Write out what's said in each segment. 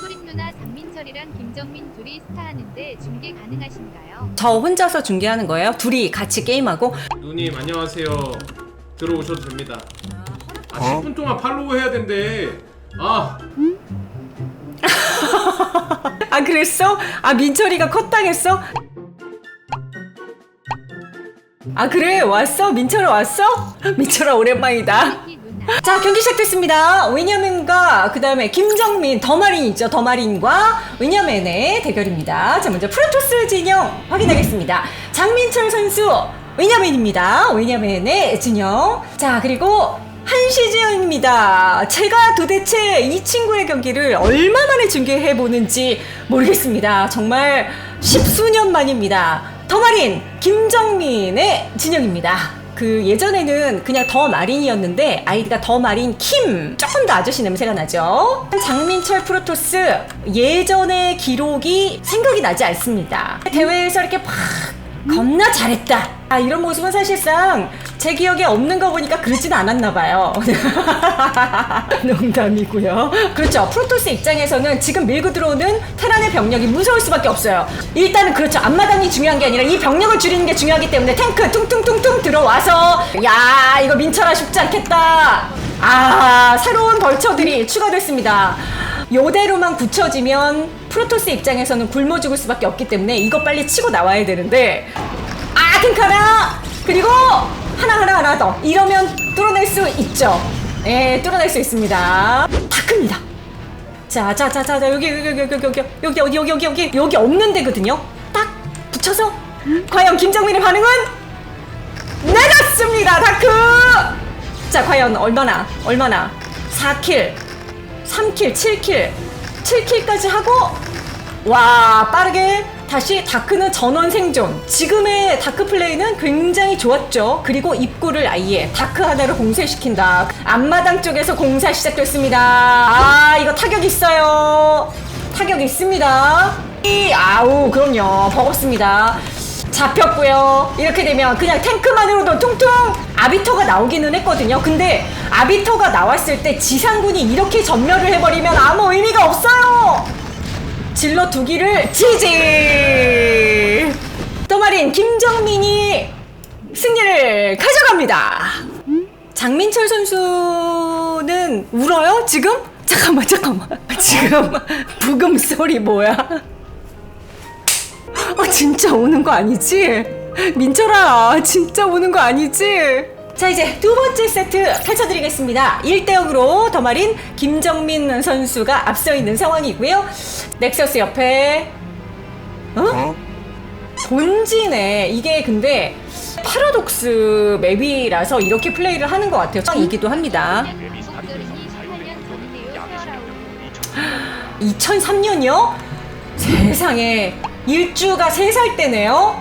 소린 누나 장민철이랑 김정민 둘이 스타하는데 중계 가능하신가요? 저 혼자서 중계하는 거예요? 둘이 같이 게임하고? 누님 안녕하세요. 들어오셔도 됩니다. 아 10분 동안 팔로우 해야 된대. 아 아 그랬어? 아 민철이가 컷당했어? 아 그래? 왔어? 민철아 왔어? 민철아 오랜만이다. 자 경기 시작됐습니다. 웨냐맨과 그 다음에 김정민 더마린 있죠 더마린과 웨냐맨의 대결입니다. 자 먼저 프로토스 진영 확인하겠습니다. 장민철 선수 웨냐맨입니다. 웨냐맨의 진영. 자 그리고 한시지영입니다. 제가 도대체 이 친구의 경기를 얼마 만에 중계해 보는지 모르겠습니다. 정말 십수년 만입니다 더마린 김정민의 진영입니다. 그 예전에는 그냥 더 마린이었는데 아이디가 더 마린 킴 조금 더 아저씨 냄새가 나죠? 장민철 프로토스 예전의 기록이 생각이 나지 않습니다. 대회에서 이렇게 막 겁나 잘했다 아, 이런 모습은 사실상 제 기억에 없는 거 보니까 그러진 않았나 봐요. 농담이고요. 그렇죠. 프로토스 입장에서는 지금 밀고 들어오는 테란의 병력이 무서울 수밖에 없어요. 일단은 그렇죠. 앞마당이 중요한 게 아니라 이 병력을 줄이는 게 중요하기 때문에 탱크 퉁퉁퉁퉁 들어와서 야 이거 민철아 쉽지 않겠다. 아 새로운 벌처들이 추가됐습니다. 요대로만 굳혀지면 프로토스 입장에서는 굶어 죽을 수밖에 없기 때문에 이거 빨리 치고 나와야 되는데 아 탱크 하나 그리고 하나 하나 하나 더 이러면 뚫어낼 수 있죠 예 뚫어낼 수 있습니다 다크입니다 자, 자, 자, 자, 자, 여기, 여기, 여기, 여기, 여기, 여기, 여기, 여기, 여기, 여기 없는 데거든요. 딱 붙여서 과연 김정민의 반응은 내렸습니다. 다크. 자, 과연 얼마나, 얼마나? 4킬, 3킬, 7킬, 7킬까지 하고 와 빠르게 다시 다크는 전원 생존. 지금의 다크 플레이는 굉장히 좋았죠. 그리고 입구를 아예 다크 하나로 공쇄시킨다. 앞마당 쪽에서 공사 시작됐습니다. 아 이거 타격 있어요. 타격 있습니다. 이, 아우 그럼요. 버겁습니다. 잡혔고요. 이렇게 되면 그냥 탱크만으로도 퉁퉁 아비터가 나오기는 했거든요. 근데 아비터가 나왔을 때 지상군이 이렇게 전멸을 해버리면 아무 의미가 질러 두 기를 지지 또마린 김정민이 승리를 가져갑니다 장민철 선수는 울어요 지금? 잠깐만 잠깐만 지금 부금 소리 뭐야 어 진짜 우는 거 아니지? 민철아 진짜 우는 거 아니지? 자 이제 두 번째 세트 펼쳐드리겠습니다 1대0으로 더마린 김정민 선수가 앞서 있는 상황이고요 넥서스 옆에 어? 본진에 이게 근데 파라독스 맵이라서 이렇게 플레이를 하는 것 같아요 이기도 합니다 방법절이니 18년 전이네요 세월아우 2003년이요? 세상에 일주가 3살 때네요.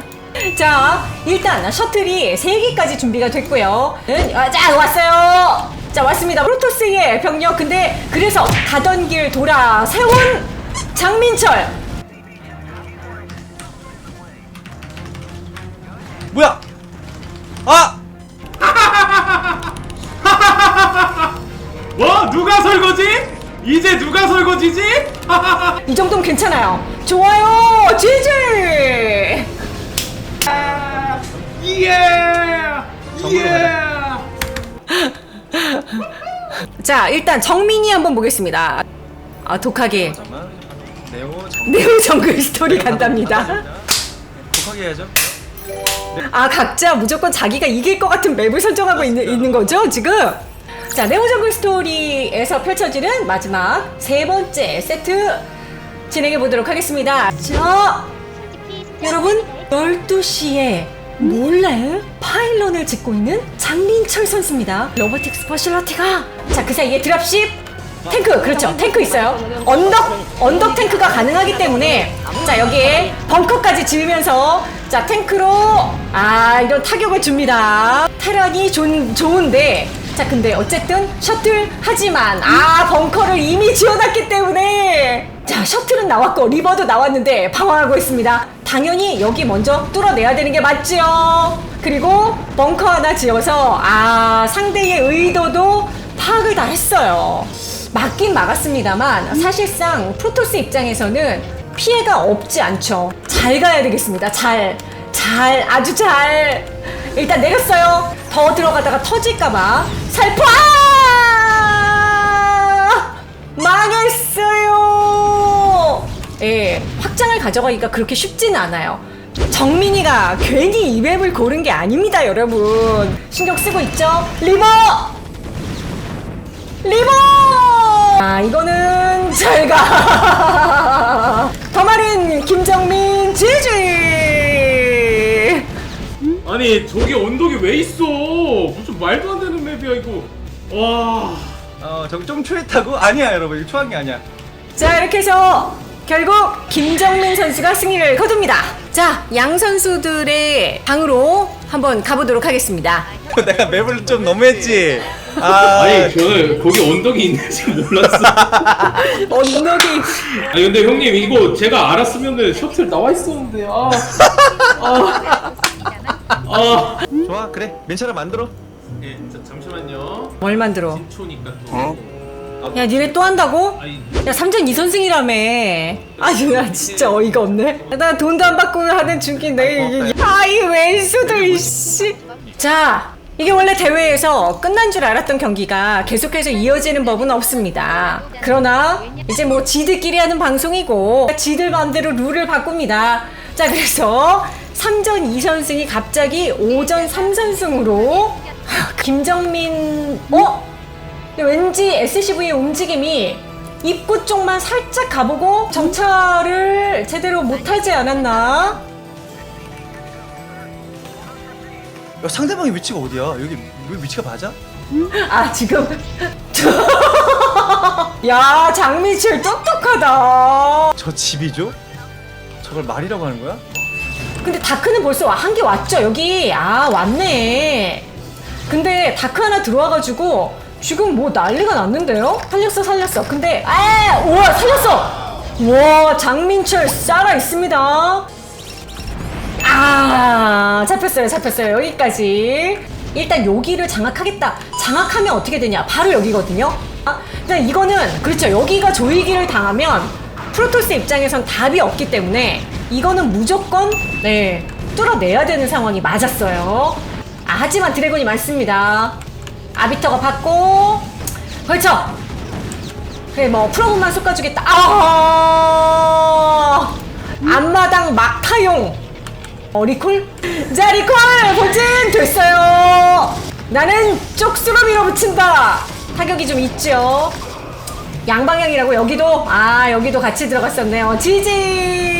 자, 일단 셔틀이 3개까지 준비가 됐고요. 아, 자, 왔어요. 자, 왔습니다. 프로토스의 병력. 근데 그래서 가던 길 돌아 세운 장민철. 뭐야? 아! 뭐? 누가 설거지? 이제 누가 설거지지? 이 정도면 괜찮아요. 좋아요. 지지. 예! 예! 자, 일단 정민이 한번 보겠습니다. 아, 독하게. 잠깐만. 네오 정. 네오 정글 스토리 간답니다. 독하게 해야죠. 아 각자 무조건 자기가 이길 것 같은 맵을 설정하고 있는, 있는 거죠 지금? 자 네오 정글 스토리에서 펼쳐지는 마지막 세 번째 세트 진행해 보도록 하겠습니다 자 여러분 12시에 몰래 파일런을 짓고 있는 장민철 선수입니다. 로보틱 스 퍼실러티가. 자 그 사이에 드랍십. 탱크 그렇죠. 탱크 있어요. 언덕 언덕 탱크가 가능하기 때문에. 자 여기에 벙커까지 지으면서. 자 탱크로. 아 이런 타격을 줍니다. 테란이 좋, 좋은데. 자 근데 어쨌든 셔틀 하지만. 아 벙커를 이미 지어놨기 때문에. 자, 셔틀은 나왔고 리버도 나왔는데 방황하고 있습니다. 당연히 여기 먼저 뚫어내야 되는 게 맞죠. 그리고 벙커 하나 지어서 아 상대의 의도도 파악을 다 했어요. 막긴 막았습니다만 사실상 프로토스 입장에서는 피해가 없지 않죠. 잘 가야 되겠습니다. 잘, 잘, 아주 잘. 일단 내렸어요. 더 들어가다가 터질까봐 살포. 아! 망했어요. 예, 확장을 가져가기가 그렇게 쉽지는 않아요. 정민이가 괜히 이 맵을 고른 게 아닙니다, 여러분. 신경 쓰고 있죠? 리버! 리버! 아, 이거는 잘 가. 더마린 김정민 지지. 아니 저기 언덕이 왜 있어? 무슨 말도 안 되는 맵이야 이거. 와. 어 저기 좀 초했다고? 아니야 여러분 이거 초한 게 아니야 자, 이렇게 해서 결국 김정민 선수가 승리를 거둡니다. 자, 양 선수들의 방으로 한번 가보도록 하겠습니다. 내가 맵을 좀 너무했지 아 아니 저는 거기 언덕이 있는지 몰랐어. 언덕이 아니 근데 형님 이거 제가 알았으면은 셔틀 나와 있었는데 아. 아. 아. 좋아 그래 민철아 만들어 예, 자, 잠시만요. 뭘 만들어? 진초니까 또. 야, 니네 또 한다고? 야, 3전 2선승이라며. 아유, 야, 진짜 어이가 없네. 나 돈도 안 받고 하는 중인데, 이게. 아이, 왼수들, 이씨. 자, 이게 원래 대회에서 끝난 줄 알았던 경기가 계속해서 이어지는 법은 없습니다. 그러나, 이제 뭐 지들끼리 하는 방송이고, 지들 마음대로 룰을 바꿉니다. 자, 그래서 3전 2선승이 갑자기 5전 3선승으로 김정민, 어? 근데 왠지 SCV의 움직임이 입구 쪽만 살짝 가보고 정찰을 제대로 못하지 않았나? 야, 상대방의 위치가 어디야 여기 여기 위치가 맞아? 아 지금 야 장미철 똑똑하다 저 집이죠? 저걸 말이라고 하는 거야? 근데 다크는 벌써 한 개 왔죠 여기 아 왔네 근데 다크 하나 들어와가지고 지금 뭐 난리가 났는데요? 살렸어 살렸어. 근데 아 우와 살렸어! 와 장민철 살아 있습니다. 아 잡혔어요 잡혔어요. 여기까지. 일단 여기를 장악하겠다. 장악하면 어떻게 되냐? 바로 여기거든요. 아, 일단 이거는 그렇죠. 여기가 조이기를 당하면 프로토스 입장에선 답이 없기 때문에 이거는 무조건 네 뚫어내야 되는 상황이 맞았어요. 아, 하지만 드래곤이 많습니다 아비터가 받고 그렇죠 그래 뭐 프로브만 쏟아주겠다 아 앞마당 막타용 어, 리콜? 자, 리콜! 본진! 됐어요! 나는 쪽수로 밀어붙인다! 타격이 좀 있죠? 양방향이라고 여기도? 아, 여기도 같이 들어갔었네요. 지지!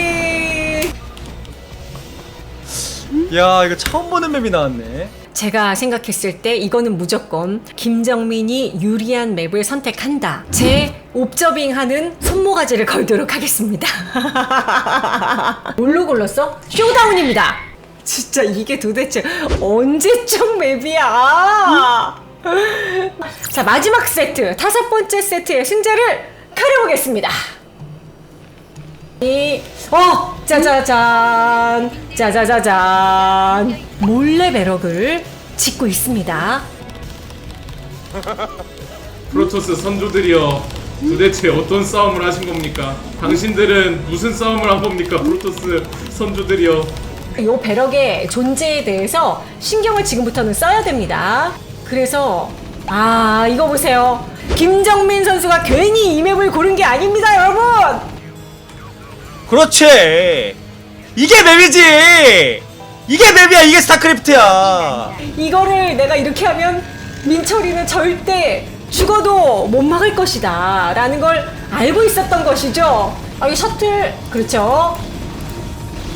야 이거 처음 보는 맵이 나왔네 제가 생각했을 때 이거는 무조건 김정민이 유리한 맵을 선택한다. 제 옵저빙하는 손모가지를 걸도록 하겠습니다. 뭘로 골랐어? 쇼다운입니다. 진짜 이게 도대체 언제적 맵이야? 자 마지막 세트 다섯 번째 세트의 승자를 가려보겠습니다. 이, 어, 짜자잔, 짜자자잔. 몰래 배럭을 짓고 있습니다. 프로토스 선조들이여 도대체 어떤 싸움을 하신 겁니까? 당신들은 무슨 싸움을 한 겁니까? 프로토스 선조들이여 이 배럭의 존재에 대해서 신경을 지금부터는 써야 됩니다. 그래서, 아, 이거 보세요. 김정민 선수가 괜히 이 맵을 고른 게 아닙니다, 여러분! 그렇지. 이게 맵이지. 이게 맵이야. 이게 스타크래프트야. 이거를 내가 이렇게 하면 민철이는 절대 죽어도 못 막을 것이다. 라는 걸 알고 있었던 것이죠. 아, 이 셔틀. 그렇죠?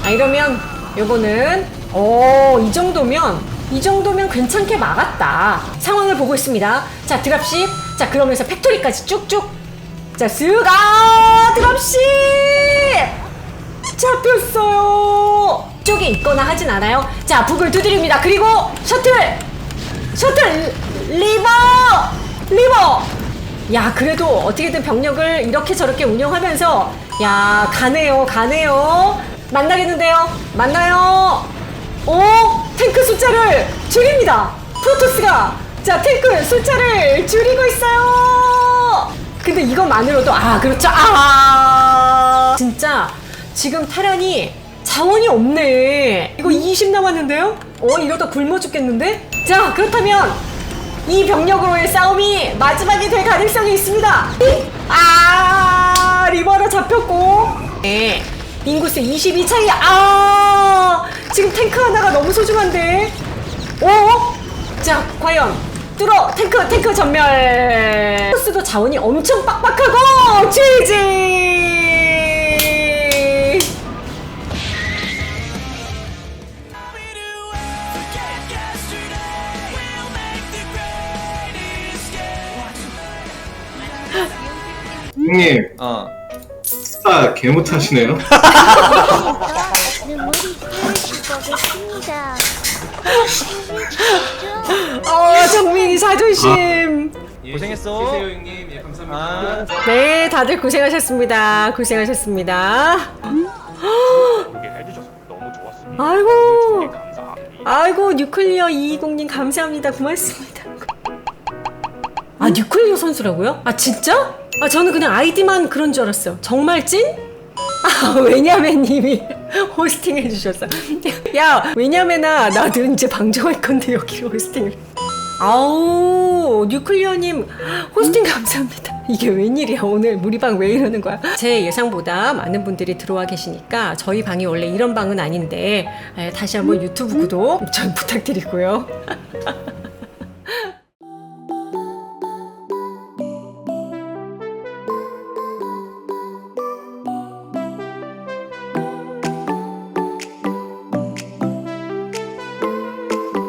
아 이러면 요거는 오이 정도면 이 정도면 괜찮게 막았다. 상황을 보고 있습니다. 자 드랍십. 자 그러면서 팩토리까지 쭉쭉. 자 스가 드랍십 잡혔어요. 쪽에 있거나 하진 않아요? 자 북을 두드립니다. 그리고 셔틀! 셔틀! 리버! 리버! 야 그래도 어떻게든 병력을 이렇게 저렇게 운영하면서 야 가네요 가네요. 만나겠는데요? 만나요? 오 탱크 숫자를 줄입니다. 프로토스가. 자 탱크 숫자를 줄이고 있어요. 근데 이것만으로도 아 그렇죠. 아 진짜 지금 테란이 자원이 없네 이거 20 남았는데요 어 이러다 굶어 죽겠는데 자 그렇다면 이 병력으로의 싸움이 마지막이 될 가능성이 있습니다. 아, 리버로 잡혔고. 네. 인구수 22 차이. 아, 지금 탱크 하나가 너무 소중한데. 오, 자, 과연 뚫어 탱크 탱크 전멸. 코스도 자원이 엄청 빡빡하고 GG. 형님 어. 스타 개 못하시네요. 눈물이. 어, 정민이 자존심. 고생했어. 형님. 예, 감사합니다. 아. 네, 다들 고생하셨습니다. 고생하셨습니다. 이렇게 해주셔서 너무 좋았습니다. 아이고. 감사합니다. 아이고 뉴클리어 220님 감사합니다 고맙습니다 아 뉴클리어 선수라고요? 아 진짜? 아 저는 그냥 아이디만 그런 줄 알았어요. 정말 찐? 아 왜냐면 님이 호스팅 해주셨어. 야 왜냐면아 나도 이제 방송할 건데 여기로 호스팅을. 아우 뉴클리어님 호스팅 감사합니다. 이게 웬일이야? 오늘 무리방 왜 이러는 거야? 제 예상보다 많은 분들이 들어와 계시니까 저희 방이 원래 이런 방은 아닌데 에, 다시 한번 유튜브 구독 좀 부탁드리고요